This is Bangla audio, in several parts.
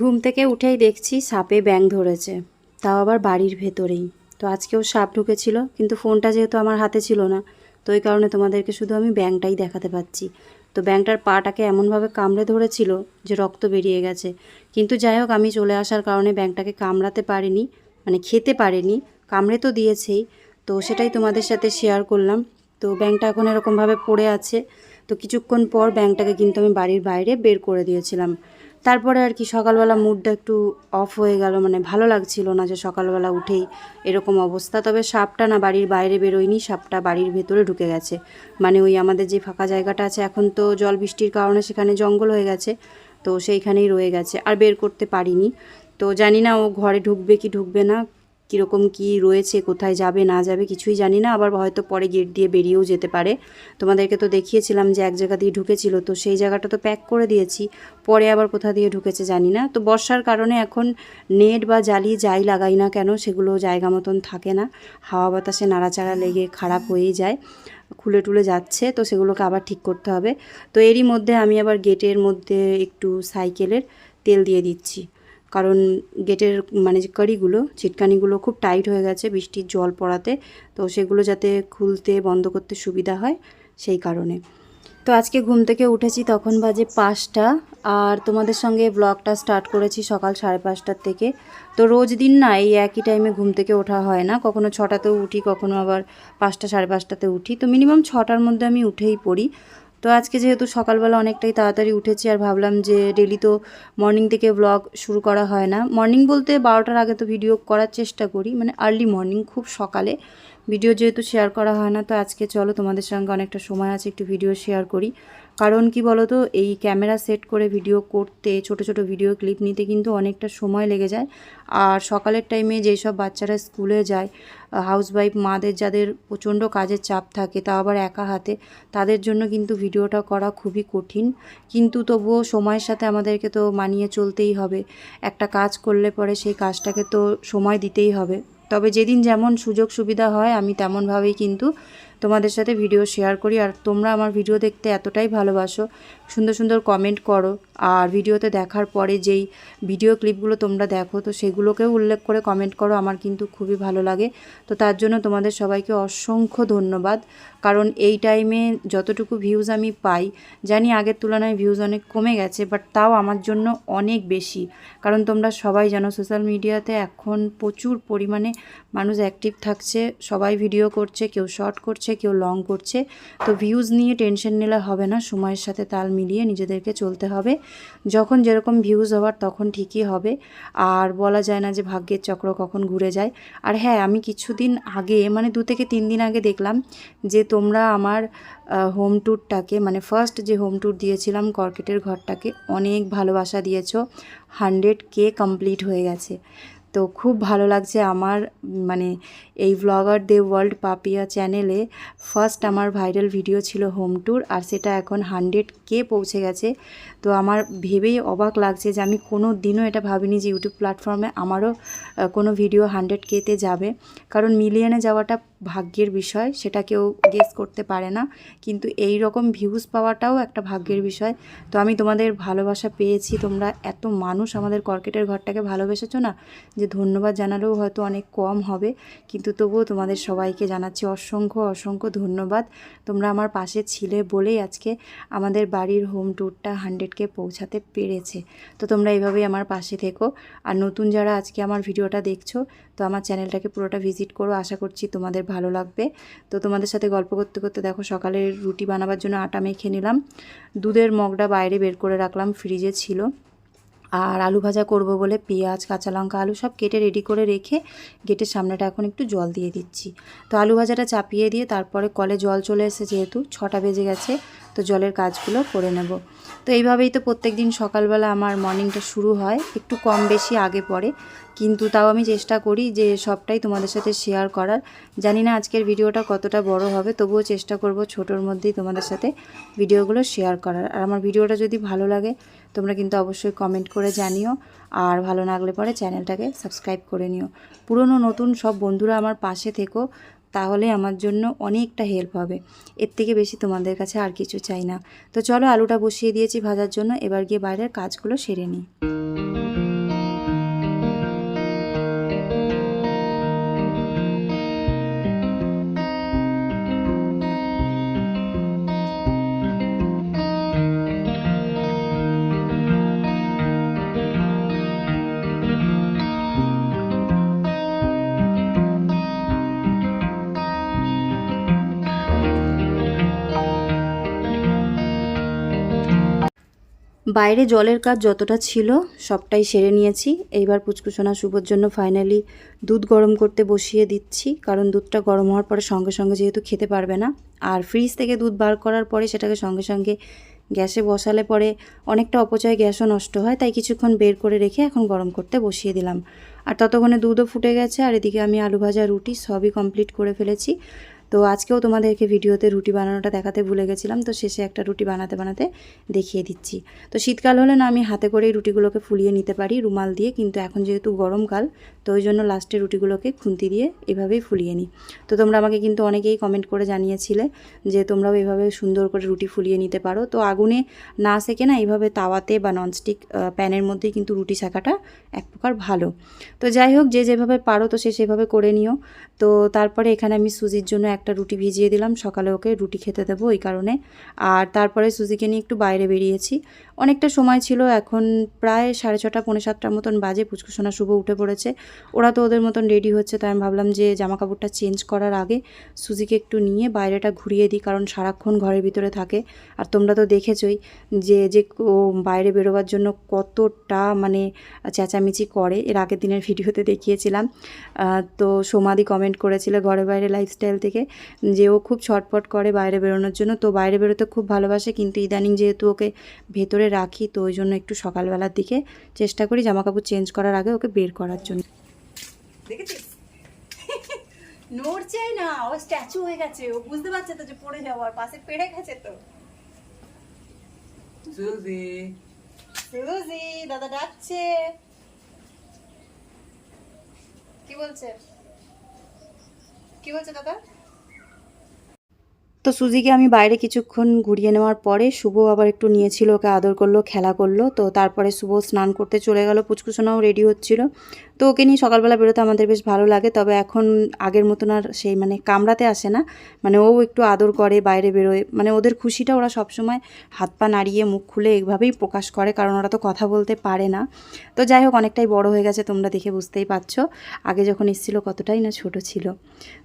ঘুম থেকে উঠেই দেখছি সাপে ব্যাং ধরেছে। তাও আবার বাড়ির ভেতরেই। তো আজকেও সাপ ঢুকেছিল, কিন্তু ফোনটা যেহেতু আমার হাতে ছিল না, তো ওই কারণে তোমাদেরকে শুধু আমি ব্যাংটাই দেখাতে পাচ্ছি। তো ব্যাংটার পাটাকে এমনভাবে কামড়ে ধরেছিল যে রক্ত বেরিয়ে গেছে। কিন্তু যাই হোক, আমি চলে আসার কারণে ব্যাংটাকে কামড়াতে পারিনি মানে খেতে পারিনি, কামড়ে তো দিয়েছেই। তো সেটাই তোমাদের সাথে শেয়ার করলাম। তো ব্যাংকটা এখন এরকমভাবে পড়ে আছে। তো কিছুক্ষণ পর ব্যাংকটাকে কিন্তু আমি বাড়ির বাইরে বের করে দিয়েছিলাম। তারপরে আর কি সকালবেলা মুডটা একটু অফ হয়ে গেল মানে ভালো লাগছিল না যে সকালবেলা উঠেই এরকম অবস্থা। তবে সাপটা না বাড়ির বাইরে বেরোয়নি, সাপটা বাড়ির ভেতরে ঢুকে গেছে। মানে ওই আমাদের যে ফাঁকা জায়গাটা আছে, এখন তো জল বৃষ্টির কারণে সেখানে জঙ্গল হয়ে গেছে, তো সেইখানেই রয়ে গেছে, আর বের করতে পারিনি। তো জানি না ও ঘরে ঢুকবে কি ঢুকবে না কীরকম কি রয়েছে, কোথায় যাবে, না যাবে কিছুই জানি না। আবার হয়তো পরে গেট দিয়ে বেরিয়েও যেতে পারে। তোমাদেরকে তো দেখিয়েছিলাম যে এক জায়গা দিয়ে ঢুকেছিল, তো সেই জায়গাটা তো প্যাক করে দিয়েছি। পরে আবার কোথা দিয়ে ঢুকেছে জানি না। তো বর্ষার কারণে এখন নেট বা জালি যাই লাগাই না কেন, সেগুলো জায়গা মতন থাকে না। হাওয়া বাতাসে নাড়াচাড়া লেগে খারাপ হয়েই যায়। খুলে টুলে যাচ্ছে, তো সেগুলোকে আবার ঠিক করতে হবে। তো এরই মধ্যে আমি আবার গেটের মধ্যে একটু সাইকেলের তেল দিয়ে দিচ্ছি। কারণ গেটের মানে কড়িগুলো চিটকানিগুলো খুব টাইট হয়ে গেছে বৃষ্টির জল পড়াতে। তো সেগুলো যাতে খুলতে, বন্ধ করতে সুবিধা হয় সেই কারণে। তো আজকে ঘুম থেকে উঠেছি তখন বাজে পাঁচটা। আর তোমাদের সঙ্গে ব্লগটা স্টার্ট করেছি সকাল সাড়ে পাঁচটার থেকে। তো রোজ দিন না এই একই টাইমে ঘুম থেকে ওঠা হয় না। কখনো ছটাতেও উঠি, কখনো আবার পাঁচটা সাড়ে পাঁচটাতে উঠি। তো মিনিমাম ছটার মধ্যে আমি উঠেই পড়ি। তো আজকে যেহেতু সকালবেলা অনেকটাই তাড়াতাড়ি উঠেছি আর ভাবলাম যে ডেলি তো মর্নিং থেকে ব্লগ শুরু করা হয় না। মর্নিং বলতে বারোটার আগে তো ভিডিও করার চেষ্টা করি মানে আর্লি মর্নিং খুব সকালে। ভিডিও যেহেতু শেয়ার করা হয় না, তো আজকে চলো তোমাদের সঙ্গে অনেকটা সময় আছে একটু ভিডিও শেয়ার করি। কারণ কি বলো তো এই ক্যামেরা সেট করে ভিডিও করতে, ছোট ছোট ভিডিও ক্লিপ নিতে কিন্তু অনেকটা সময় লেগে যায়। আর সকালের টাইমে যেসব বাচ্চারা স্কুলে যায় হাউসওয়াইফ মাদের যাদের প্রচণ্ড কাজের চাপ থাকে, তা আবার একা হাতে, তাদের জন্য কিন্তু ভিডিওটা করা খুবই কঠিন। কিন্তু তবুও সময়ের সাথে আমাদেরকে তো মানিয়ে চলতেই হবে। একটা কাজ করলে পরে সেই কাজটাকে তো সময় দিতেই হবে। তবে যেদিন যেমন সুযোগ সুবিধা হয়, আমি তেমনভাবেই কিন্তু তোমাদের সাথে ভিডিও শেয়ার করি আর তোমরা আমার ভিডিও দেখতে এতটাই ভালোবাসো। সুন্দর সুন্দর কমেন্ট করো। আর ভিডিওতে দেখার পরে যেই ভিডিও ক্লিপগুলো তোমরা দেখো, তো সেগুলোকেও উল্লেখ করে কমেন্ট করো, আমার কিন্তু খুবই ভালো লাগে। তো তার জন্য তোমাদের সবাইকে অসংখ্য ধন্যবাদ। কারণ এই টাইমে যতটুকু ভিউজ আমি পাই, জানি আগের তুলনায় ভিউজ অনেক কমে গেছে বাট তাও আমার জন্য অনেক বেশি। কারণ তোমরা সবাই জানো সোশ্যাল মিডিয়াতে এখন প্রচুর পরিমাণে মানুষ অ্যাক্টিভ থাকছে, সবাই ভিডিও করছে, কেউ শর্ট করছে, কেউ লং করছে। তো ভিউজ নিয়ে টেনশন নিলে হবে না, সময়ের সাথে তাল মিলিয়ে নিজেদেরকে চলতে হবে। যখন যেরকম ভিউজ হওয়ার তখন ঠিকই হবে। আর বলা যায় না যে ভাগ্যের চক্র কখন ঘুরে যায়। আর হ্যাঁ আমি কিছুদিন আগে মানে দু থেকে তিন দিন আগে দেখলাম যে তোমরা আমার হোম ট্যুরটাকে মানে ফার্স্ট যে হোম ট্যুর দিয়েছিলাম কর্কেটের ঘরটাকে, অনেক ভালোবাসা দিয়েছ। হান্ড্রেড কে কমপ্লিট হয়ে গেছে। তো খুব ভালো লাগছে আমার মানে এই ব্লগার দে ওয়ার্ল্ড পাপিয়া চ্যানেলে ফার্স্ট আমার ভাইরাল ভিডিও ছিল হোম ট্যুর আর সেটা এখন হান্ড্রেড কে পৌঁছে গেছে। তো আমার ভেবেই অবাক লাগছে যে আমি কোনো দিনও এটা ভাবিনি যে ইউটিউব প্ল্যাটফর্মে আমারও কোনো ভিডিও হান্ড্রেড কেতে যাবে। কারণ মিলিয়নে যাওয়াটা ভাগ্যের বিষয়, সেটা কেউ গেস করতে পারে না। কিন্তু এই রকম ভিউজ পাওয়াটাও একটা ভাগ্যের বিষয়। তো আমি তোমাদের ভালোবাসা পেয়েছি, তোমরা এত মানুষ আমাদের কর্কেটের ঘরটাকে ভালোবেসেছো না? যে ধন্যবাদ জানালেও হয়তো অনেক কম হবে। কিন্তু তবুও তোমাদের সবাইকে জানাচ্ছি অসংখ্য অসংখ্য ধন্যবাদ। তোমরা আমার পাশে ছিলে বলেই আজকে আমাদের বাড়ির হোম ট্যুরটা হান্ড্রেডকে পৌঁছাতে পেরেছে। তো তোমরা এইভাবেই আমার পাশে থেকো। আর নতুন যারা আজকে আমার ভিডিওটা দেখছ, তো আমার চ্যানেলটাকে পুরোটা ভিজিট করো। আশা করছি তোমাদের ভালো লাগবে। তো তোমাদের সাথে গল্প করতে করতে দেখো, সকালের রুটি বানাবার জন্য আটা মেখে নিলাম। দুধের মগটা বাইরে বের করে রাখলাম ফ্রিজে ছিল। আর আলু ভাজা করব বলে পেঁয়াজ, কাঁচা লঙ্কা, আলু সব কেটে রেডি করে রেখে গেটের সামনেটা এখন একটু জল দিয়ে দিচ্ছি। তো আলু ভাজাটা চাপিয়ে দিয়ে তারপরে কলে জল চলে এসে যেহেতু, ছটা বেজে গেছে, তো জলের কাজগুলো করে নেব। তো এইভাবেই তো প্রত্যেক দিন সকালবেলা আমার মর্নিংটা শুরু হয়। একটু কম বেশি আগে পরে কিন্তু তাও আমি চেষ্টা করি যে সবটাই তোমাদের সাথে শেয়ার করার। জানি না আজকের ভিডিওটা কতটা বড় হবে, তবুও চেষ্টা করব ছোটোর মধ্যেই তোমাদের সাথে ভিডিওগুলো শেয়ার করার। আর আমার ভিডিওটা যদি ভালো লাগে, তোমরা কিন্তু অবশ্যই কমেন্ট করে জানিও। আর ভালো লাগলে পরে চ্যানেলটাকে সাবস্ক্রাইব করে নিও। পুরনো নতুন সব বন্ধুরা আমার পাশে থেকো। তাহলে আমার জন্য অনেকটা হেল্প হবে। এর থেকে বেশি তোমাদের কাছে আর কিছু চাই না। তো চলো আলুটা বসিয়ে দিয়েছি ভাজার জন্য, এবার গিয়ে বাইরের কাজগুলো সেরে নিই। বাইরে জলের কাজ যতটা ছিল সবটাই সেরে নিয়েছি। এইবার পুচকুসোনা শুভর জন্য ফাইনালি দুধ গরম করতে বসিয়ে দিচ্ছি, কারণ দুধটা গরম হওয়ার পরে সঙ্গে সঙ্গে যেহেতু খেতে পারবে না। আর ফ্রিজ থেকে দুধ বার করার পরে সেটাকে সঙ্গে সঙ্গে গ্যাসে বসালে পরে অনেকটা অপচয় গ্যাসও নষ্ট হয়, তাই কিছুক্ষণ বের করে রেখে এখন গরম করতে বসিয়ে দিলাম। আর ততক্ষণে দুধও ফুটে গেছে, আর এদিকে আমি আলু ভাজা রুটি সবই কমপ্লিট করে ফেলেছি। তো আজকেও তোমাদেরকে ভিডিওতে রুটি বানানোটা দেখাতে ভুলে গেছিলাম, তো শেষে একটা রুটি বানাতে বানাতে দেখিয়ে দিচ্ছি। তো শীতকাল হলে না আমি হাতে করেই রুটিগুলোকে ফুলিয়ে নিতে পারি রুমাল দিয়ে, কিন্তু এখন যেহেতু গরমকাল তো ওই জন্য লাস্টে রুটিগুলোকে খুন্তি দিয়ে এভাবেই ফুলিয়ে নিই। তো তোমরা আমাকে কিন্তু অনেকেই কমেন্ট করে জানিয়েছিলে যে তোমরাও এভাবে সুন্দর করে রুটি ফুলিয়ে নিতে পারো। তো আগুনে না সেকে না এইভাবে তাওয়াতে বা ননস্টিক প্যানের মধ্যেই কিন্তু রুটি শেখাটা এক প্রকার ভালো। তো যাই হোক, যে যেভাবে পারো তো সে সেভাবে করে নিও। তো তারপরে এখানে আমি সুজির জন্য একটা রুটি ভিজিয়ে দিলাম, সকালে ওকে রুটি খেতে দেবো ওই কারণে। আর তারপরে সুজিকে নিয়ে একটু বাইরে বেরিয়েছি। অনেকটা সময় ছিল, এখন প্রায় সাড়ে ছটা, পৌনে সাতটার মতন বাজে, পুচকুসোনা শুভ উঠে পড়েছে। ওরা তো ওদের মতন রেডি হচ্ছে, তাই আমি ভাবলাম যে জামা কাপড়টা চেঞ্জ করার আগে সুজিকে একটু নিয়ে বাইরেটা ঘুরিয়ে দিই, কারণ সারাক্ষণ ঘরের ভিতরে থাকে। আর তোমরা তো দেখেছই যে যে ও বাইরে বেরোবার জন্য কতটা মানে চেঁচামেচি করে। এর আগের দিনের ভিডিওতে দেখিয়েছিলাম। তো সোমাদি কমেন্ট করেছিল ঘরে বাইরে লাইফস্টাইল থেকে। যে ও খুব ছটপট করে বাইরে বেরোনোর জন্য। তো বাইরে বেরোতে খুব ভালোবাসে কিন্তু ইদানিং যেহেতু ওকে ভেতরে রাখি তো ওই জন্য একটু সকালবেলার দিকে চেষ্টা করি জামা কাপড় চেঞ্জ করার আগে ওকে বের করার জন্য। দেখেছিস? নড়ছেই না ও স্ট্যাচু হয়ে গেছে। ও বুঝতে পারছে তো যে পড়ে পাশে পেড়ে গেছে তো। সুজি। সুজি দাদা ডাকছে। কি বলছে? কি বলছে দাদা? তো সুজিকে আমি বাইরে কিছুক্ষণ ঘুরিয়ে নেওয়ার পরে শুভ আবার একটু নিয়েছিল, ওকে আদর করল, খেলা করল। তো তারপরে শুভ স্নান করতে চলে গেল, পুচকুসোনাও রেডি হচ্ছিল। তো ওকে নিয়ে সকালবেলা বেরোতে আমাদের বেশ ভালো লাগে, তবে এখন আগের মতন আর সেই মানে কামড়াতে আসে না। মানে ও একটু আদর করে, বাইরে বেরোয়। মানে ওদের খুশিটা ওরা সবসময় হাত পা নাড়িয়ে মুখ খুলে এইভাবেই প্রকাশ করে, কারণ ওরা তো কথা বলতে পারে না। তো যাই হোক, অনেকটাই বড় হয়ে গেছে, তোমরা দেখে বুঝতেই পারছ আগে যখন এসেছিল কতটাই না ছোট ছিল।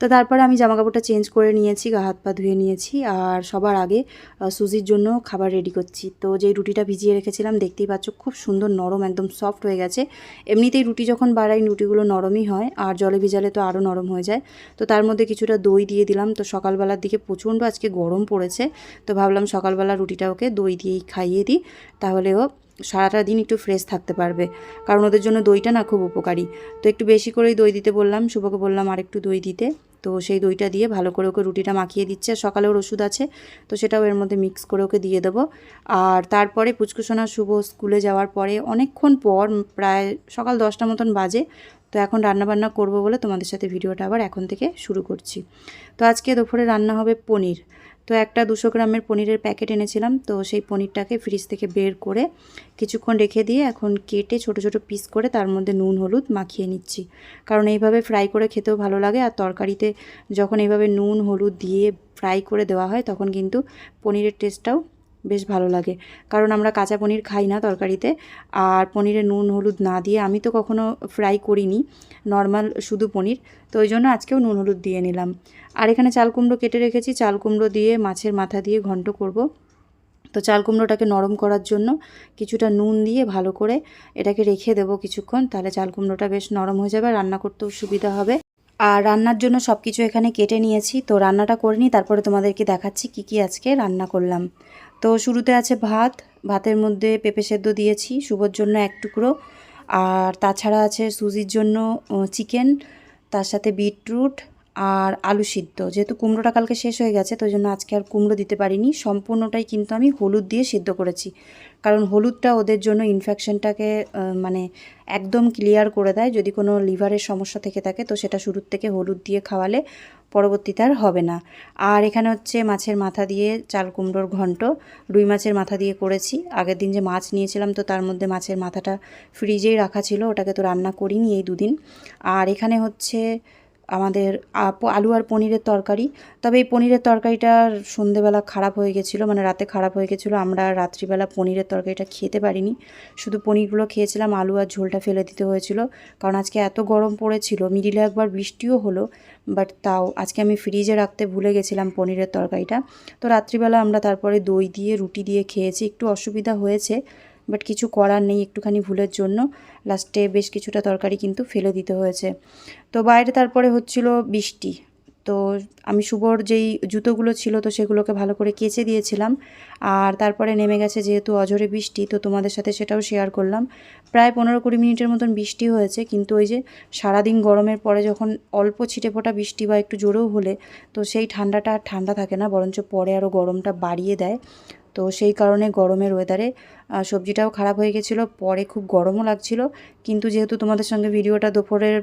তো তারপরে আমি জামা কাপড়টা চেঞ্জ করে নিয়েছি, গা হাত পা ধুয়ে নিয়েছি আর সবার আগে সুজির জন্য খাবার রেডি করছি। তো যেই রুটিটা ভিজিয়ে রেখেছিলাম, দেখতেই পাচ্ছ খুব সুন্দর নরম, একদম সফট হয়ে গেছে। এমনিতেই রুটি যখন বাড়াই, রুটিগুলো নরমই হয় আর জলে ভিজালে তো আরও নরম হয়ে যায়। তো তার মধ্যে কিছুটা দই দিয়ে দিলাম। তো সকালবেলার দিকে প্রচণ্ড আজকে গরম পড়েছে। তো ভাবলাম সকালবেলা রুটিটা ওকে দই দিয়েই খাইয়ে দিই, তাহলে ও সারাটা দিন একটু ফ্রেশ থাকতে পারবে। কারণ ওদের জন্য দইটা না খুব উপকারী। তো একটু বেশি করেই দই দিতে বললাম, শুভকে বললাম আর একটু দই দিতে। তো সেই দইটা দিয়ে ভালো করে ওকে রুটিটা মাখিয়ে দিচ্ছে আর সকালে ওর ওষুধ আছে, তো সেটাও এর মধ্যে মিক্স করে ওকে দিয়ে দেবো। আর তারপরে পুচকুসোনা শুভ স্কুলে যাওয়ার পরে অনেকক্ষণ পর প্রায় সকাল দশটা মতন বাজে, তো এখন রান্নাবান্না করব বলে তোমাদের সাথে ভিডিওটা আবার এখন থেকে শুরু করছি। তো আজকে দুপুরে রান্না হবে পনির। তো একটা দুশো গ্রামের পনিরের প্যাকেট এনেছিলাম, তো সেই পনিরটাকে ফ্রিজ থেকে বের করে কিছুক্ষণ রেখে দিয়ে এখন কেটে ছোট ছোট পিস করে তার মধ্যে নুন, হলুদ মাখিয়ে নিচ্ছি। কারণ এইভাবে ফ্রাই করে খেতেও ভালো লাগে আর তরকারিতে যখন এইভাবে নুন, হলুদ দিয়ে ফ্রাই করে দেওয়া হয় তখন কিন্তু পনিরের টেস্টটাও বেশ ভালো লাগে। কারণ আমরা কাঁচা পনির খাই না তরকারিতে। আর পনিরে নুন, হলুদ না দিয়ে আমি তো কখনো ফ্রাই করিনি। নর্মাল শুধু পনির। তো ওই জন্য আজকেও নুন, হলুদ দিয়ে নিলাম। আর এখানে চাল কুমড়ো কেটে রেখেছি। চাল কুমড়ো দিয়ে মাছের মাথা দিয়ে ঘন্ট করব। তো চাল কুমড়োটাকে নরম করার জন্য কিছুটা নুন দিয়ে ভালো করে এটাকে রেখে দেবো কিছুক্ষণ। তাহলে চাল কুমড়োটা বেশ নরম হয়ে যাবে রান্না করতেও সুবিধা হবে। আর রান্নার জন্য সব কিছু এখানে কেটে নিয়েছি। তো রান্নাটা করে নিই, তারপরে তোমাদেরকে দেখাচ্ছি কি কি আজকে রান্না করলাম। তো শুরুতে আছে ভাত, ভাতের মধ্যে পেঁপে সেদ্ধ দিয়েছি, শুভর জন্য এক টুকরো। আর তাছাড়া আছে সুজির জন্য চিকেন তার সাথে বিটরুট আর আলু সিদ্ধ। যেহেতু কুমড়োটা কালকে শেষ হয়ে গেছে, তো জন্য আজকে আর কুমড়ো দিতে পারিনি। সম্পূর্ণটাই কিন্তু আমি হলুদ দিয়ে সিদ্ধ করেছি। কারণ হলুদটা ওদের জন্য ইনফেকশনটাকে মানে একদম ক্লিয়ার করে দেয়। যদি কোনো লিভারের সমস্যা থেকে থাকে, তো সেটা শুরুর থেকে হলুদ দিয়ে খাওয়ালে পরবর্তীতে আর হবে না। আর এখানে হচ্ছে মাছের মাথা দিয়ে চাল কুমড়োর ঘন্ট। রুই মাছের মাথা দিয়ে করেছি। আগের দিন যে মাছ নিয়েছিলাম, তো তার মধ্যে মাছের মাথাটা ফ্রিজেই রাখা ছিল। ওটাকে তো রান্না করিনি এই দুদিন। আর এখানে হচ্ছে আমাদের আলু আর পনিরের তরকারি। তবে এই পনিরের তরকারিটা সন্ধেবেলা খারাপ হয়ে গেছিল মানে রাতে খারাপ হয়ে গেছিল। আমরা রাত্রিবেলা পনিরের তরকারিটা খেতে পারিনি। শুধু পনিরগুলো খেয়েছিলাম, আলু আর ঝোলটা ফেলে দিতে হয়েছিল। কারণ আজকে এত গরম পড়েছিল, মিডিলে একবার বৃষ্টিও হলো, বাট তাও আজকে আমি ফ্রিজে রাখতে ভুলে গেছিলাম পনিরের তরকারিটা। তো রাত্রিবেলা আমরা তারপরে দই দিয়ে, রুটি দিয়ে খেয়েছি, একটু অসুবিধা হয়েছে। বাট কিছু করার নেই একটুখানি ভুলের জন্য। লাস্টে বেশ কিছুটা তরকারি কিন্তু ফেলে দিতে হয়েছে। তো বাইরে তারপরে হচ্ছিল বৃষ্টি। তো আমি শুভর যেই জুতোগুলো ছিল তো সেগুলোকে ভালো করে কেচে দিয়েছিলাম। আর তারপরে নেমে গেছে যেহেতু অঝরে বৃষ্টি, তো তোমাদের সাথে সেটাও শেয়ার করলাম। প্রায় পনেরো কুড়ি মিনিটের মতন বৃষ্টি হয়েছে, কিন্তু ওই যে সারাদিন গরমের পরে যখন অল্প ছিটে ফোটা বৃষ্টি বা একটু জোরেও হলে, তো সেই ঠান্ডাটা আর ঠান্ডা থাকে না, বরঞ্চ পরে আরও গরমটা বাড়িয়ে দেয়। তো সেই কারণে গরমের ওয়েদারে সবজিটাও খারাপ হয়ে গেছিল, পরে খুব গরমও লাগছিল। কিন্তু যেহেতু তোমাদের সঙ্গে ভিডিওটা দুপুরের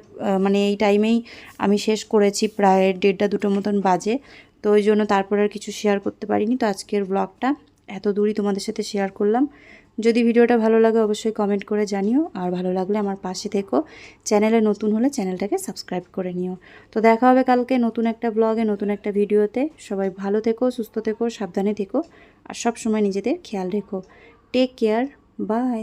মানে এই টাইমেই আমি শেষ করেছি প্রায় দেড়টা দুটো মতন বাজে, তো ওই জন্য তারপরে আর কিছু শেয়ার করতে পারিনি। তো আজকের ব্লগটা এত দূরই তোমাদের সাথে শেয়ার করলাম। যদি ভিডিওটা ভালো লাগে অবশ্যই কমেন্ট করে জানিও। আর ভালো লাগলে আমার পাশে থেকো। চ্যানেলে নতুন হলে চ্যানেলটাকে সাবস্ক্রাইব করে নিও। তো দেখা হবে কালকে নতুন একটা ব্লগে নতুন একটা ভিডিওতে। সবাই ভালো থেকো, সুস্থ থেকো, সাবধানে থেকো। আর সব সময় নিজেদের খেয়াল রেখো। Take care bye